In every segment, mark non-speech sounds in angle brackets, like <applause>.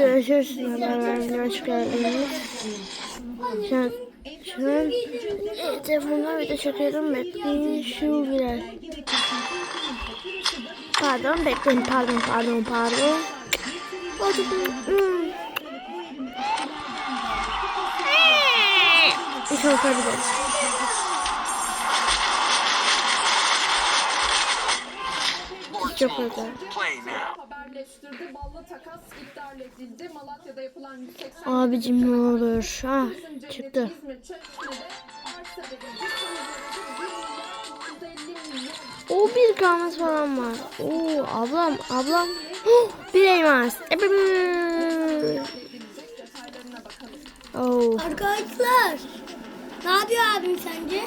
görüşürüz. Haber vermeye hoş geldiniz. Şu an, şu an e, telefonla video çekiyorum. Bekleyin şu birer. Pardon bekleyin pardon pardon pardon. Hmm. İş olabilir. Çok güzel. Play now. haberleştirdi. Balla takas iptal edildi. Malatya'da yapılan 180 Abicim ne olur. Ah çıktı. İzmir çevresinde de arsa verildi. Kamu zararı 1 milyar 350 milyon O bir kalmaz falan var. Oo ablam ablam. Oh, bir elmas. Oh. Arkadaşlar. Ne yapıyor abim sence?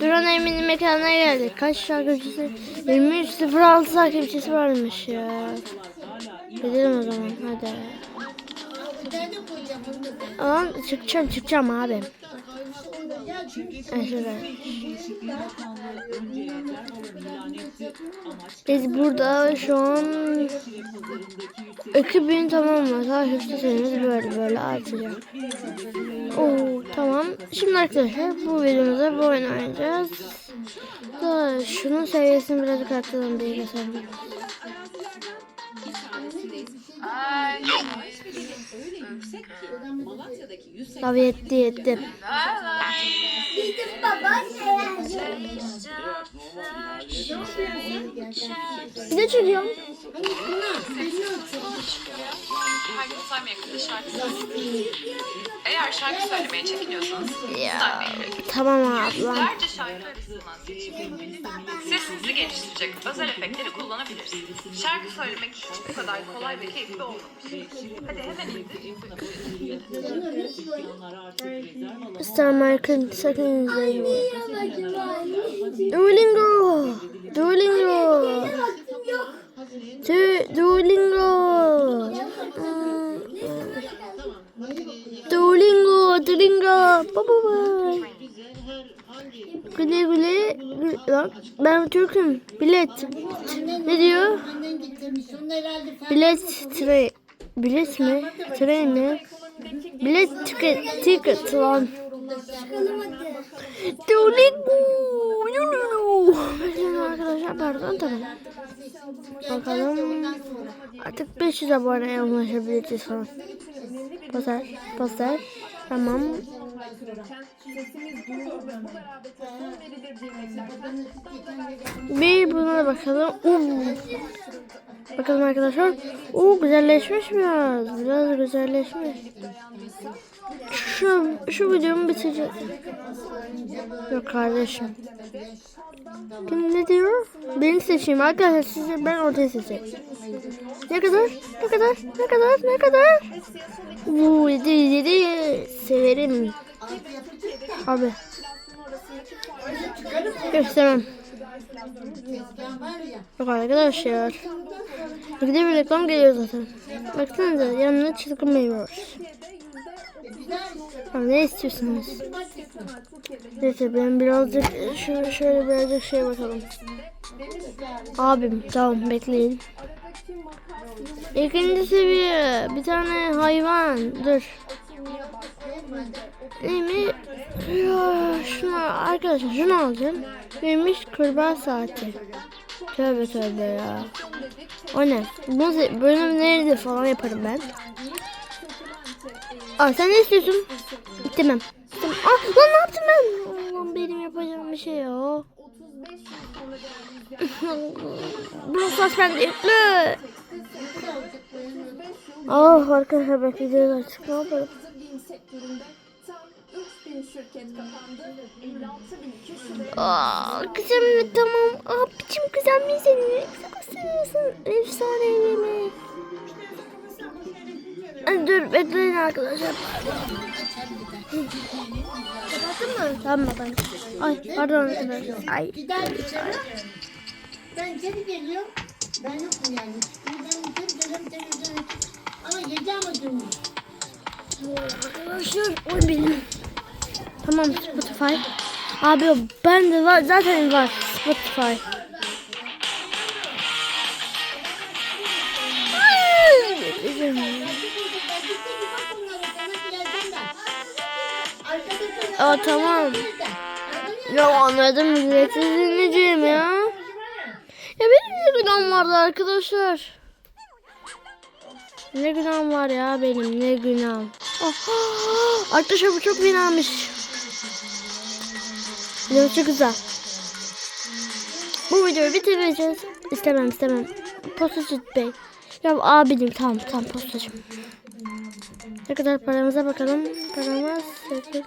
Duran Emin'in mekanına geldik. Kaç takipçisi? 23.06 takipçisi varmış ya. Gidelim o zaman hadi. Aman çıkacağım çıkacağım abi. Ay. Biz burada şu an 2000 tamam mı? Takipçi sayımız böyle böyle artacak. Oo tamam. Şimdi arkadaşlar bu videomuzda bu oyunu oynayacağız. Da şunun seviyesini birazcık arttıralım bilgisayarda. Tabii yetti yetti. De çekiyorum. Herkes saymaya kadar şarkı söyleyin. Eğer şarkı söylemeye çekiniyorsanız Ya tamam abla. Yüzlerce şarkı arasından sesinizi geliştirecek özel efektleri kullanabilirsiniz. Şarkı söylemek hiç bu kadar kolay ve keyifli olmamış. Hadi hemen indir. Star Mark'ın sakın izleyin. Duolingo. Duolingo. Du- Duolingo. Hmm. Duolingo. Duolingo. Bye bye. Güle güle. Lan ben Türk'üm. Bilet. Ne diyor? Bilet tre. Bilet mi? Tren mi? Bilet ticket. Ticket lan. Duolingo. Bekleyin arkadaşlar pardon tamam. Bakalım. Artık 500 aboneye ulaşabileceğiz falan. Pazar. Pazar. Tamam. Sesimiz duyulur ve bu garabete son verilir diyemeklerden Bir buna da bakalım. Oo. Bakalım arkadaşlar. Oo güzelleşmiş biraz. Biraz güzelleşmiş. Şu, şu videomu bitireceğim. Yok kardeşim. Kim ne diyor? Beni seçeyim arkadaşlar sizi ben ortaya seçeyim. Ne kadar? Ne kadar? Ne kadar? Ne kadar? Oo yedi yedi severim. Abi. Göstermem. Yok arkadaşlar. Bir de bir reklam geliyor zaten. Baksanıza yanına çılgın meyve var. Tamam, ne istiyorsunuz? Neyse ben birazcık şöyle, şöyle birazcık şey bakalım. Abim tamam bekleyin. İkinci seviye bir tane hayvan dur. Neymiş? Ya arkadaşlar şunu alacağım. Neymiş kurbağa saati. Tövbe tövbe ya. O ne? Bu se- bölüm nerede falan yaparım ben. Aa sen ne istiyorsun? İstemem. İstemem. Aa lan ne yaptım ben? Allah'ım benim yapacağım bir şey ya. Burası suspend yüklü. Ah arkadaşlar bekleyeceğiz artık ne yapalım. Bin sektöründe tam 3000 şirket kapandı. 56 bin kişi de Aa güzel mi tamam. Aa biçim güzel mi seni? Güzel seviyorsun. Efsane mi? Ay, Dur bekleyin arkadaşlar. Kapattın mı? Tamam ben. Ay pardon arkadaşlar. Ay. Gider dışarı. Ben geri geliyorum. Ben yokum yani. Ben geri geliyorum. Ama yedi ama dönüyor. Tamam Spotify. Abi ben de var zaten var Spotify. Aa tamam. Ya anladım ücretsiz dinleyeceğim ya. Ya benim ne günahım vardı arkadaşlar. Ne günahım var ya benim ne günahım. Oh, <gasps> arkadaşlar bu çok günahmış. Ya çok güzel. Bu videoyu bitireceğiz. İstemem istemem. Postacı bey. Ya abicim tamam tamam postacım. Ne kadar paramıza bakalım. Paramız 8.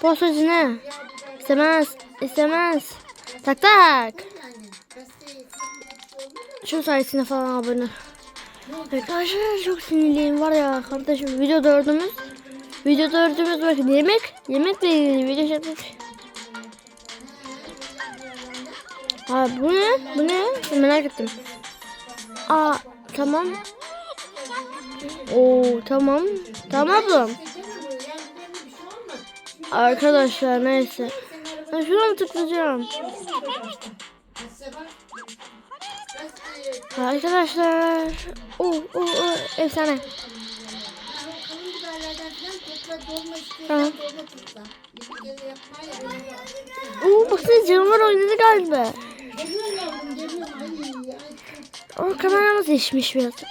Postacı ne? İstemez. istemez. Tak tak. Şu sayesinde falan abone. Arkadaşlar çok sinirliyim var ya kardeşim. Video dördümüz. Video dördümüz bakın yemek. Yemekle ilgili video çekmek. Aa bu ne? Bu ne? Merak ettim. Aa tamam. Oo tamam. Tamam ablam. Arkadaşlar neyse. Ben şuna mı tıklayacağım? Arkadaşlar. Oo, oo, oo, efsane. Tamam. Oo baksana canavar oynadı galiba. O kameramız değişmiş birazcık.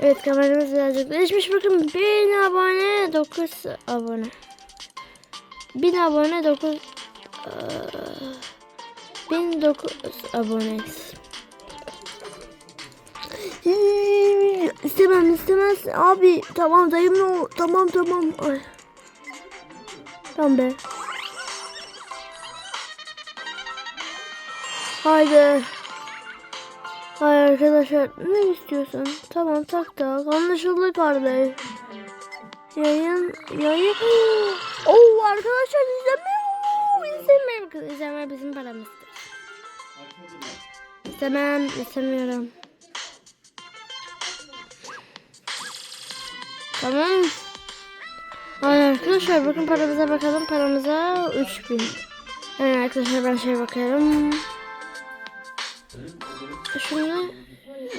Evet kameramız birazcık değişmiş. Bakın 1000 abone 9 abone. 1000 abone 9 1009 aboneyiz. İstemem istemez. Abi tamam dayım o tamam tamam. Ay. tamam be. Haydi. Hayır arkadaşlar ne istiyorsun? Tamam tak tak anlaşıldı kardeş. Yayın yayın. Oo arkadaşlar izlemiyor bakın izleme bizim paramızdır. İstemem istemiyorum Tamam. Arkadaşlar bakın paramıza bakalım. Paramıza 3000. Evet arkadaşlar ben şey bakıyorum. Şunu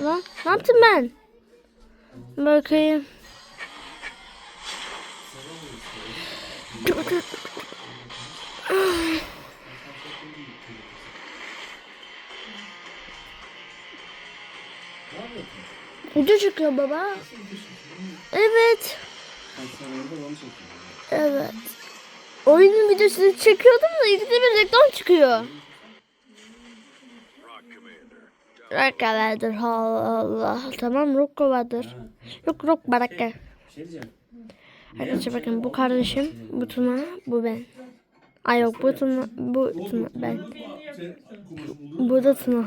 lan ne yaptım ben? Bakayım. Video çıkıyor baba. Evet. Evet. Oyunun videosunu çekiyordum da ikide bir reklam çıkıyor. Rock Commander Allah Allah. Tamam Rock Commander. Yok Rock Baraka. Arkadaşlar bakın bu kardeşim, bu Tuna, bu ben. Ay yok bu Tuna, bu Tuna ben. Bu da Tuna.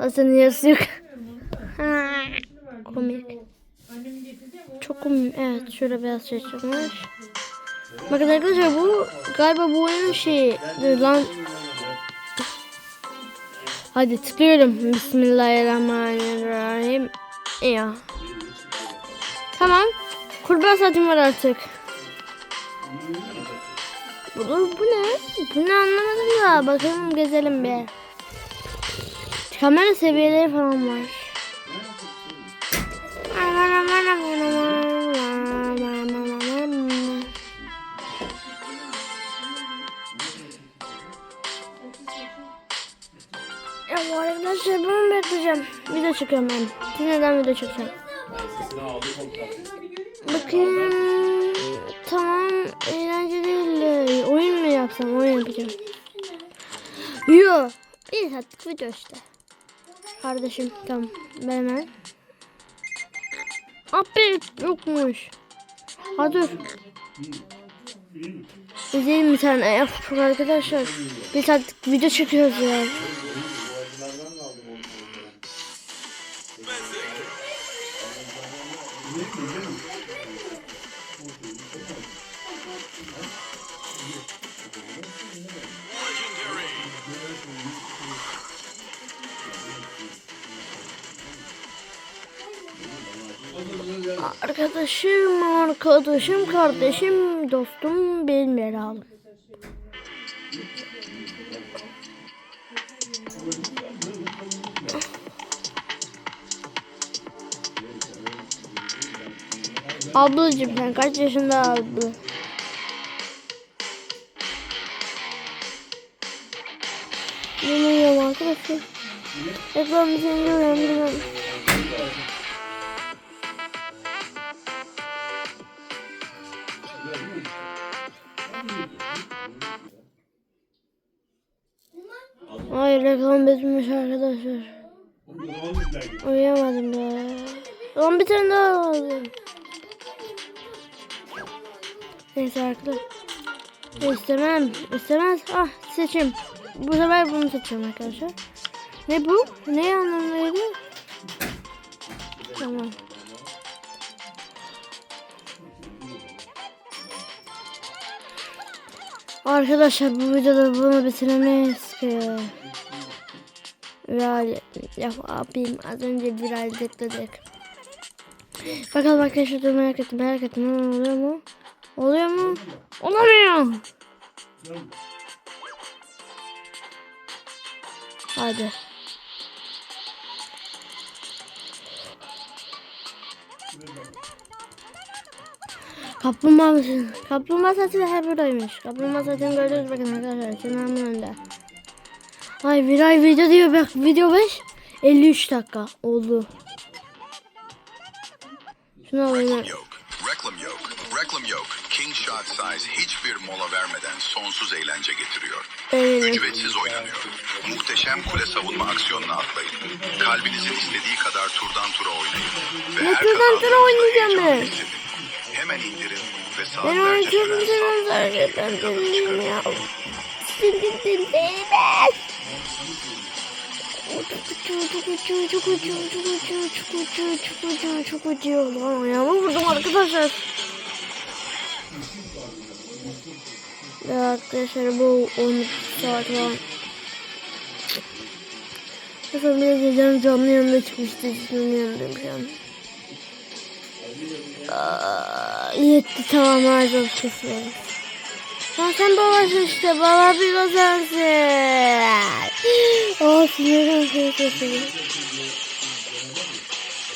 Zaten yarısı yok. Komik. Çok komik. Evet şöyle biraz şey çıkmış. Bakın arkadaşlar bu galiba bu oyunun şeyi. Lan. Hadi tıklıyorum. Bismillahirrahmanirrahim. Ya. Tamam. Kurban saatim var artık. Bu, bu ne? Bu ne anlamadım da. Bakalım gezelim bir. Kamera seviyeleri falan var. Arkadaşlar bunu bekleyeceğim. Video çekiyorum ben. Siz neden video çekeceğim? Bakayım. Tamam. Eğlence değil de oyun mu yapsam? Oyun yapacağım. Yo. İyi sattık video işte. Kardeşim tamam. Ben hemen. Abi yokmuş. Ha dur. İzleyelim bir tane. Yapıp arkadaşlar. Bir saatlik video çekiyoruz ya. Arkadaşım, arkadaşım, kardeşim, dostum, benim yer alım. Ablacım sen kaç yaşında abla? Bilmiyorum arkadaşlar. Ekran bir bitmiş arkadaşlar. Uyuyamadım ya. Lan bir tane daha lazım. Neyse arkadaşlar. İstemem. İstemez. Ah seçim. Bu sefer bunu seçiyorum arkadaşlar. Ne bu? Ne anlamıydı? Tamam. Arkadaşlar bu videoda bunu bitiremeyiz ki. Viral yapayım az önce viral dedik. Bakalım arkadaşlar dur merak ettim merak ettim oluyor mu? Oluyor mu? Olamıyor. Hadi. Kaplumbağa mısın? Kaplumbağa saati her buradaymış. Kaplumbağa saatini gördünüz bakın arkadaşlar. Şunun önünde. Ay viral video diyor bak video 5 53 dakika oldu. Şunu alayım. Yoke, Reclam Yoke, Reclam Yoke, King Shot Size hiçbir mola vermeden sonsuz eğlence getiriyor. Eminim. Ücretsiz oynanıyor. Muhteşem kule savunma aksiyonuna atlayın. Kalbinizin istediği kadar turdan tura oynayın. Ve Ne her turdan tura oynayacağım ben? Hemen indirin ve Ben saatlerce saatlerce zaten. tadını Dinleyin çıkarın. ya. Dinleyin dinleyin. Uçuyor, çok uçuyor, çok uçuyor, çok uçuyor, çok uçuyor, çok uçuyor. Lan ayağımı vurdum arkadaşlar. Ya arkadaşlar bu 10 saat falan. Mesela biraz gecem canlı yanında çıkmıştı. Canlı yanındayım şu an. Yetti tamam harcam kesiyoruz. Ya sen babasın işte baba bir basansın. Aa sinirim kesiyorsun.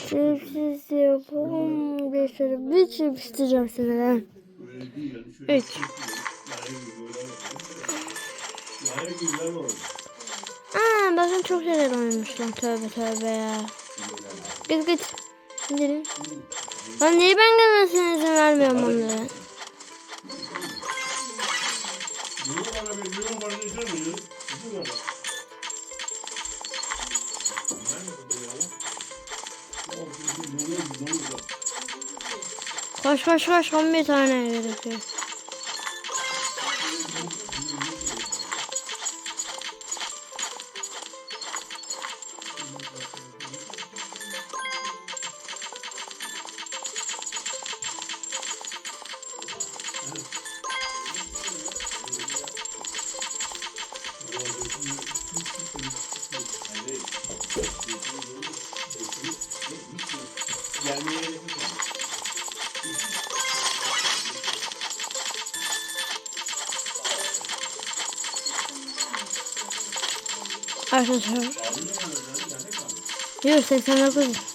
Çipsiz yapalım. Bir sürü bir çip isteyeceğim senden. Üç. Aa bakın çok şeyler oynamış lan tövbe tövbe ya. Git git. Gidelim. Lan niye ben gelmesine izin vermiyorum onlara? Koş koş koş 11 tane gerekiyor. 二十层，又三三的棍子。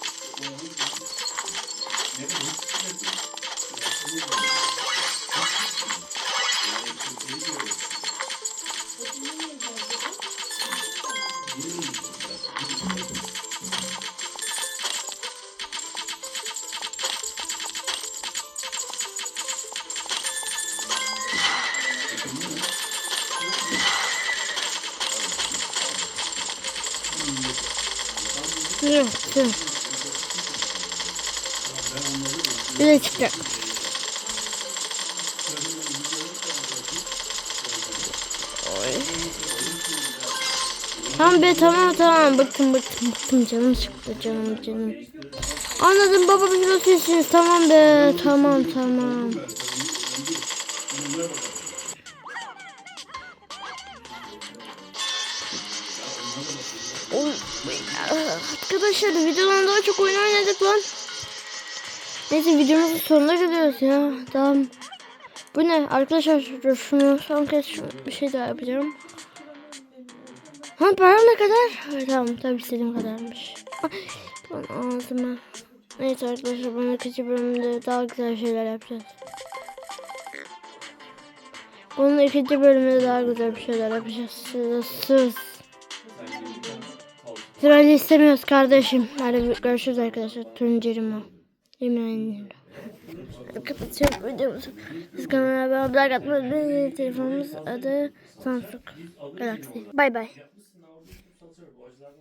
Yok. Bir de çıktı. Oy. Tamam be tamam tamam bıktım bıktım bıktım canım çıktı canım canım. Anladım baba biz nasılsınız tamam be tamam tamam. Arkadaşlar videodan daha çok oyun oynadık lan. Neyse videomuzun sonuna geliyoruz ya. Tamam. Bu ne? Arkadaşlar şunu son kez bir şey daha yapacağım. Ha para ne kadar? Tamam tabii istediğim kadarmış. Ah, Lan ağzıma. Neyse arkadaşlar bunun ikinci bölümünde daha güzel şeyler yapacağız. Bunun ikinci bölümünde daha güzel bir şeyler yapacağız. Siz, siz. Sırayla istemiyoruz kardeşim. Hadi görüşürüz arkadaşlar. Tuncerim o. Yemin Kapatıyorum videomuzu. Siz kanala abone olmayı, like atmayı, telefonumuz adı Samsung Galaxy. Bay bay.